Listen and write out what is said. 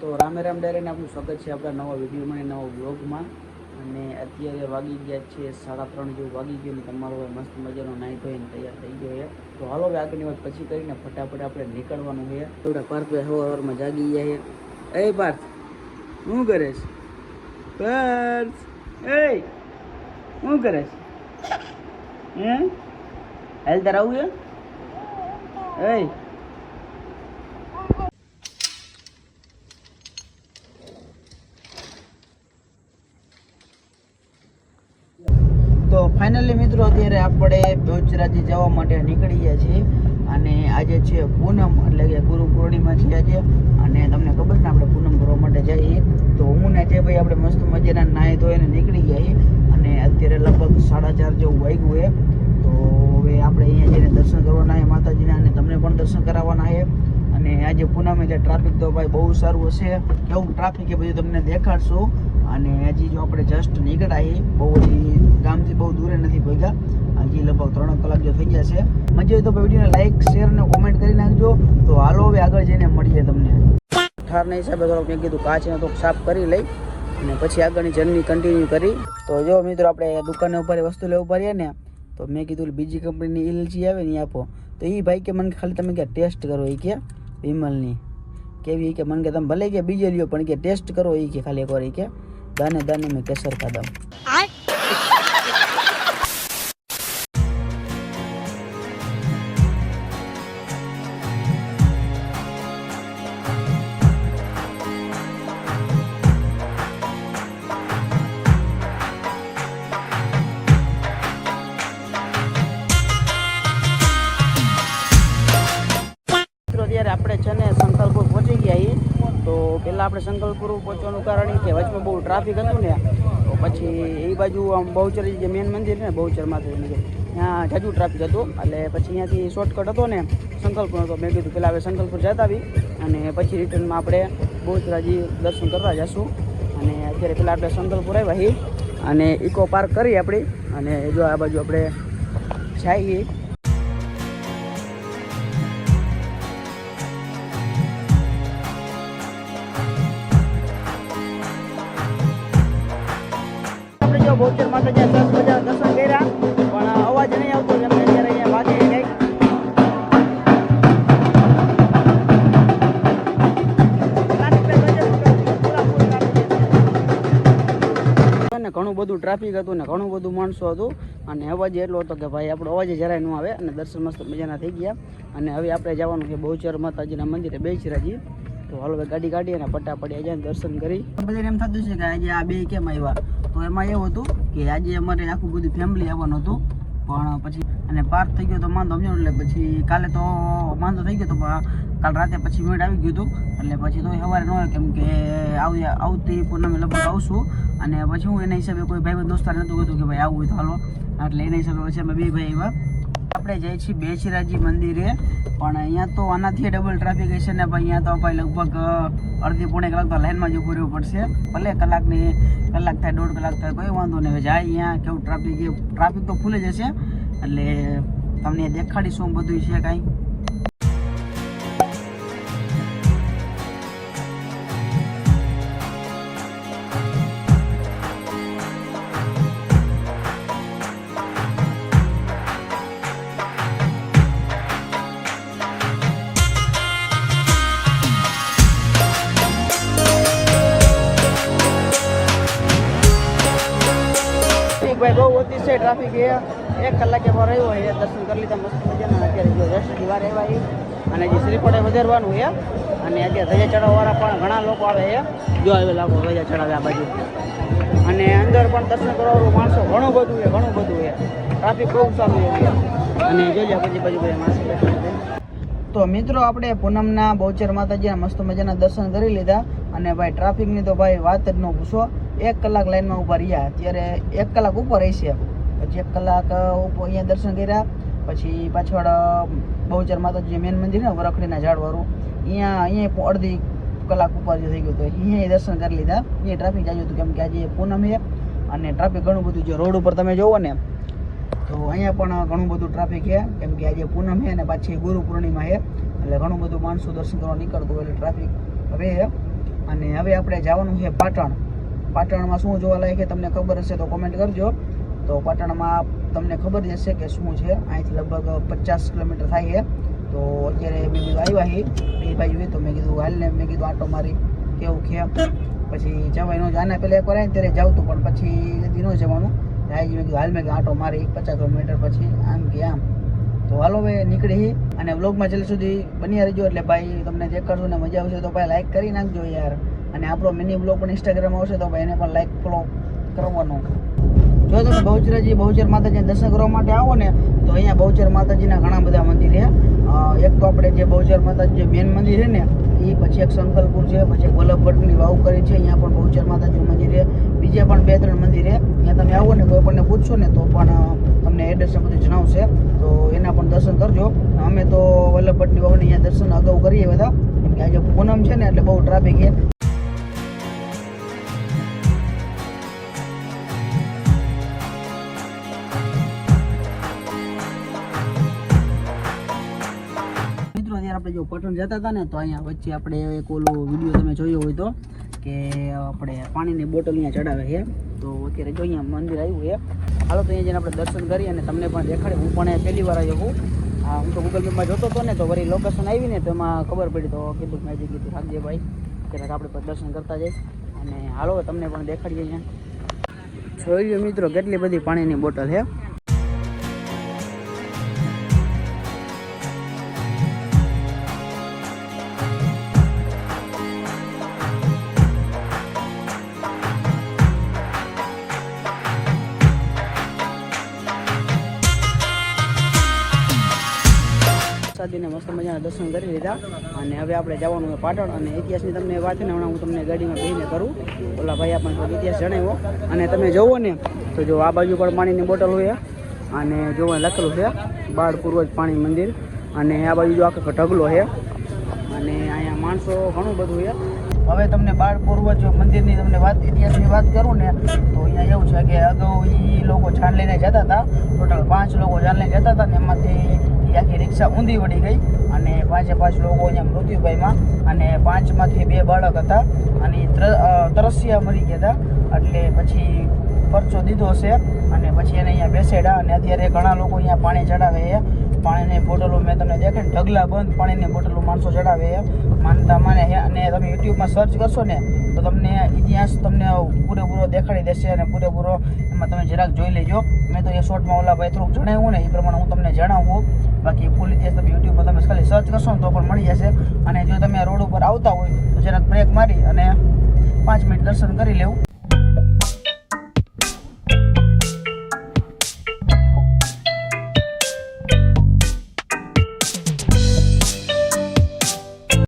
તો રામે રામ ડાયરેને આપનું સ્વાગત છે આપણા નવા વિડીયોમાં અને નવા બ્લોગમાં અને અત્યારે વાગી ગયા છે સાડા ત્રણ જેવું વાગી ગયું ને તમારો હવે મસ્ત મજાનો નાહી ધોઈને તૈયાર થઈ ગયો છે. તો હાલો હવે આગળની વાત પછી કરીને ફટાફટ આપણે નીકળવાનું છે. થોડા પાર્થભાઈ હવારમાં જાગી ગયા છે. એ પાર્થ શું કરે છે? પાર્થ એ, શું કરે છે? હે? હાલ તાર આવું એ તો ફાઇનલી મિત્રો, અત્યારે આપણે બહુચરાજી જવા માટે નીકળી ગયા છીએ અને આજે છે પૂનમ, એટલે કે ગુરુ પૂર્ણિમા છે આજે. અને તમને ખબર ને, આપણે પૂનમ કરવા માટે જઈએ તો હું ને જે ભાઈ આપણે મસ્ત મજાના નાહી ધોઈને નીકળી ગયા અને અત્યારે લગભગ સાડા ચાર જેવું વાગ્યું છે. તો હવે આપણે અહીંયા જઈને દર્શન કરવાના છે માતાજીના અને તમને પણ દર્શન કરાવવાના છે. અને આજે પૂનમ એટલે ટ્રાફિક તો ભાઈ બહુ સારું હશે. કેવું ટ્રાફિક એ બધું તમને દેખાડશું. અને હજી જો આપણે જસ્ટ નીકળ્યા બહુ હજી ગામથી બહુ દૂરે નથી પહોંચ્યા હજી લગભગ ત્રણ કલાક જો થઈ ગયા છે. મજા હોય તો વિડીયોને લાઈક શેર અને કોમેન્ટ કરી નાખજો. તો હાલો હવે આગળ જઈને મળીએ તમને. ઠારના હિસાબે થોડોક મેં કીધું કાચને તો સાફ કરી લઈ અને પછી આગળની જર્ની કન્ટિન્યુ કરી. તો જો મિત્રો, આપણે દુકાને ઉપર વસ્તુ લેવું પડીએ ને, તો મેં કીધું બીજી કંપનીની ઇલચી આવે ને આપો. તો એ ભાઈ કે મને ખાલી તમે કે ટેસ્ટ કરો એ કે, વિમલની. કેવી કે, મને કે તમે ભલે કે બીજે લ્યો, પણ કે ટેસ્ટ કરો એ કે ખાલી એકવાર એ કે. દાને દાને મેં કેસર મિત્રો આપણે સંકલપુર પહોંચવાનું કારણ એ કે વચમાં બહુ ટ્રાફિક હતું ને, તો પછી એ બાજુ આમ બહુચર જે મેન મંદિર છે ને, બહુચરમાંથી ત્યાં જાજુ ટ્રાફિક હતું. એટલે પછી અહીંયાથી શોર્ટકટ હતો ને સંકલ્પુર હતો. મેં કીધું પહેલાં હવે સંકલ્પુર જતા આવી અને પછી રિટર્નમાં આપણે બહુચરાજી દર્શન કરવા જઈશું અને અત્યારે પહેલાં આપણે સંકલ્પુર આવ્યા અને ઇકો પાર્ક કરી આપણી. અને જો આ બાજુ આપણે જઈએ આપણે જો બહુચર જ્યાં દસ હજાર દર્શન કર્યા. પણ અવાજ નહીં આવતો કંઈક ઘણું બધું ટ્રાફિક હતું ને ઘણું બધું માણસો હતું. અને અવાજ એટલો હતો કે ભાઈ આપણો અવાજ જરાય ન આવે. અને દર્શન મસ્ત મજાના થઈ ગયા. અને હવે આપણે જવાનું છે બહુચર માતાજીના મંદિરે બેચરાજી તો હાલો ગાડી કાઢી અને પટાપડી આજે દર્શન કરી. બધાને એમ થતું છે કે આજે આ બે કેમ આવ્યા? તો એમાં એવું હતું કે આજે અમારે આખું બધું ફેમિલી આવવાનું હતું. પણ પછી અને પાર્ક થઈ ગયો તો માંદો સમજો એટલે પછી કાલે તો માંદો થઈ ગયો તો કાલ રાતે પછી મેળ આવી ગયું હતું. એટલે પછી તો સવારે ન હોય કેમ કે આવી આવતી પૂનમે લગભગ આવશું. અને પછી હું એના હિસાબે કોઈ ભાઈ દોસ્તાર નહોતું કીધું કે ભાઈ આવું હોય તો હાલો. એટલે એના હિસાબે પછી અમે બે ભાઈ આવ્યા. આપણે જઈએ છીએ બેચરાજી મંદિરે. પણ અહીંયા તો આનાથી ડબલ ટ્રાફિક હશે ને ભાઈ અહીંયા તો ભાઈ લગભગ અડધી પોણે કલાક તો લાઈનમાં જ ઊભું રહેવું પડશે. ભલે કલાકની કલાક થાય, દોઢ કલાક થાય, કોઈ વાંધો નહીં. જાય અહીંયા, કેવું ટ્રાફિક ટ્રાફિક તો ફૂલ જ હશે. એટલે તમને દેખાડીશું બધું છે કાંઈ. ટ્રાફિક એ એક કલાકે પર રહ્યું હોય દર્શન કરી લીધા, મસ્ત મજાના. અત્યારે જો દર્શન વાર આવ્યા છે અને જે શ્રીફળે વધારવાનું છે અને અત્યારે ધજા ચડાવવાળા પણ ઘણા લોકો આવે એ. જો આવે લાખો ધજા ચડાવે આ બાજુ. અને અંદર પણ દર્શન કરવાનું માણસો ઘણું બધું છે ઘણું બધું છે ટ્રાફિક બહુ સારું છે અને જોઈએ પછી બાજુ બધા માણસો તો મિત્રો, આપણે પૂનમના બહુચર માતાજીના મસ્ત મજાના દર્શન કરી લીધા. અને ભાઈ, ટ્રાફિકની તો ભાઈ વાત જ ન પૂછો. એક કલાક લાઈનમાં ઊભા રહ્યા. અત્યારે એક કલાક ઉપર રહેશે પછી એક કલાક અહીંયા દર્શન કર્યા. પછી પાછળ બહુચર માતાજી મેન મંદિર ને, વરખડીના ઝાડવાળું, અહીંયા અહીંયા અડધી કલાક ઉપર જે થઈ ગયું તો અહીંયા દર્શન કરી લીધા. અહીંયા ટ્રાફિક જાજુ હતું, કેમ કે આજે પૂનમ છે અને ટ્રાફિક ઘણું બધું છે. રોડ ઉપર તમે જોવો ને, તો અહીંયા પણ ઘણું બધું ટ્રાફિક છે. કેમ કે આજે પૂનમ છે અને પાછી ગુરુ પૂર્ણિમા છે. એટલે ઘણું બધું માણસો દર્શન કરવા નીકળતું એટલે ટ્રાફિક હવે અને હવે આપણે જવાનું છે પાટણ. પાટણમાં શું જોવાલાયક છે, તમને ખબર હશે તો કોમેન્ટ કરજો. તો પાટણમાં તમને ખબર જ હશે કે શું છે? અહીંથી લગભગ પચાસ કિલોમીટર થાય છે. તો અત્યારે મેં કીધું આવ્યા હી. બે બાજુ તો મેં કીધું હાલને મેં કીધું આટો મારી. કેવું છે? પછી જવાય ન જાને પહેલાં એકવાર આવે ને ત્યારે જાવતું, પણ પછી ન જવાનું. આજે મેં કીધું હાલ, મેં આટો મારી. પચાસ કિલોમીટર પછી આમ કે આમ. તો હાલો હવે નીકળી અને વ્લોગમાં છેલ્લે સુધી બની રહેજો. એટલે ભાઈ, તમને જે કરશું ને મજા આવશે તો ભાઈ લાઈક કરી નાખજો યાર. અને આપણો મિની બ્લોગ પણ ઇન્સ્ટાગ્રામ આવશે તો ભાઈ એને પણ લાઈક ફોલો કરવાનો. જો તમે બહુચરાજી, બહુચર માતાજીના દર્શન કરવા માટે આવો ને, તો અહીંયા બહુચર માતાજીના ઘણા બધા મંદિર છે. એક તો આપણે જે બહુચર માતાજી જે મેન મંદિર છે ને એ પછી એક સંકલપુર છે, પછી એક વલ્લભભટ્ટની વાવ કરી છે, અહીંયા પણ બહુચર માતાજીનું મંદિર છે. બીજે પણ બે ત્રણ મંદિર છે. ત્યાં તમે આવો ને, કોઈ પણને પૂછશો ને, તો પણ તમને એડ્રેસ બધું જણાવશે. તો એના પણ દર્શન કરજો. અમે તો વલ્લભભટ્ટની વાવને અહીંયા દર્શન અગાઉ કરીએ બધા. કેમ કે આજે પૂનમ છે ને, એટલે બહુ ટ્રાફિક છે. આપણે જો પઠણ જતા હતા ને, તો અહીંયા વચ્ચે આપણે એક ઓલો વીડિયો તમે જોયો હોય તો, કે આપણે પાણીની બોટલ અહીંયા ચડાવે છે. તો અત્યારે જો અહીંયા મંદિર આવ્યું છે. હાલો, તો અહીંયા જઈને આપણે દર્શન કરીએ અને તમને પણ દેખાડે. હું પણ પહેલી વાર આવ્યો હું હા હું તો ગૂગલ મેપમાં જોતો હતો ને, તો વળી લોકેશન આવી ને, તો એમાં ખબર પડી તો કીધું મેં કીધું રાખજે ભાઈ. ત્યારે આપણે પણ દર્શન કરતા જઈએ. અને હાલો, તમને પણ દેખાડીએ અહીંયા. જોઈ મિત્રો, કેટલી બધી પાણીની બોટલ છે. સાદીને મસ્ત મજાના દર્શન કરી લીધા. અને હવે આપણે જવાનું છે પાટણ. અને ઇતિહાસની તમને વાત ને, હમણાં હું તમને ગાડીમાં બેસીને કરું. ઓલા ભાઈ આપણને ઇતિહાસ જણાવ્યો. અને તમે જુઓ ને, તો જો આ બાજુ પણ પાણીની બોટલ હોય. અને જો લખેલું છે, બાળ પૂર્વજ પાણી મંદિર. અને આ બાજુ જો આખો ઢગલો છે. અને અહીંયા માણસો ઘણું બધું છે. હવે તમને બાળ પૂર્વજ મંદિરની તમને વાત, ઇતિહાસની વાત કરું ને, તો અહીંયા એવું છે કે અગાઉ એ લોકો છાણ લઈને જતા હતા. ટોટલ પાંચ લોકો છાણ લઈને જતા હતા ને, એમાંથી ઈ આખી રિક્ષા ઊંધી વળી ગઈ અને પાંચે પાંચ લોકો અહીંયા મૃત્યુ પામ્યા અને પાંચમાંથી બે બાળક હતા અને તરસ્યા મરી ગયા હતા. એટલે પછી પરચો દીધો છે અને પછી એને અહીંયા બેસેડા અને અત્યારે ઘણા લોકો અહીંયા પાણી ચડાવે પાણીની બોટલો મેં તમને દેખાય ઢગલા બંધ પાણીની બોટલો માણસો ચડાવે એમ. માનતા માને છે અને તમે યુટ્યુબમાં સર્ચ કરશો ને, તો તમને ઇતિહાસ તમને પૂરેપૂરો દેખાડી દેશે અને પૂરેપૂરો એમાં તમે જરાક જોઈ લેજો. મેં તો એ શોર્ટમાં ઓલા ભાઈ થોડુંક જણાવ્યું ને, એ પ્રમાણે હું તમને જણાવું. બાકી ફૂલ ઇતિહાસ તમે યુટ્યુબમાં તમે ખાલી સર્ચ કરશો ને, તો પણ મળી જશે. અને જો તમે રોડ ઉપર આવતા હોય, તો જરાક બ્રેક મારી અને પાંચ મિનિટ દર્શન કરી લેવું.